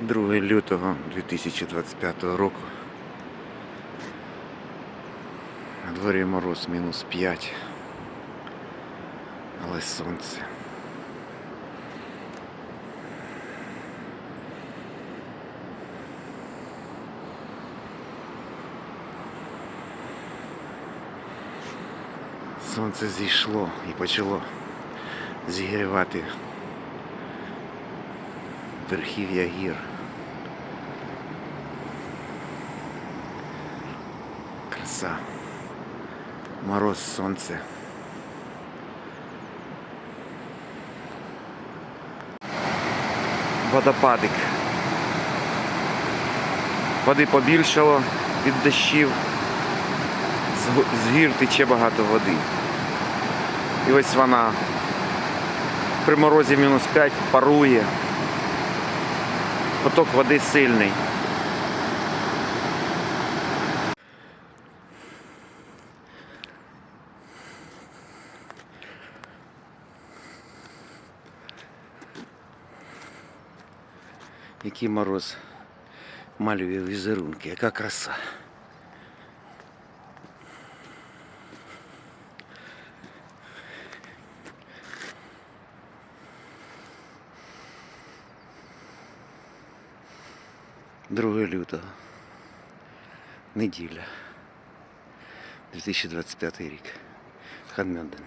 2 лютого 2025 року. На дворі мороз мінус 5. Але сонце. Сонце зійшло і почало зігрівати верхів'я гір. Краса. Мороз, сонце. Водопадик. Води побільшало від дощів. З гір тече багато води. І ось вона при морозі мінус 5 парує. Поток води сильний. Який мороз малює візерунки, яка краса. Друге лютого. Неділя. 2025 рік. Ханмьонден.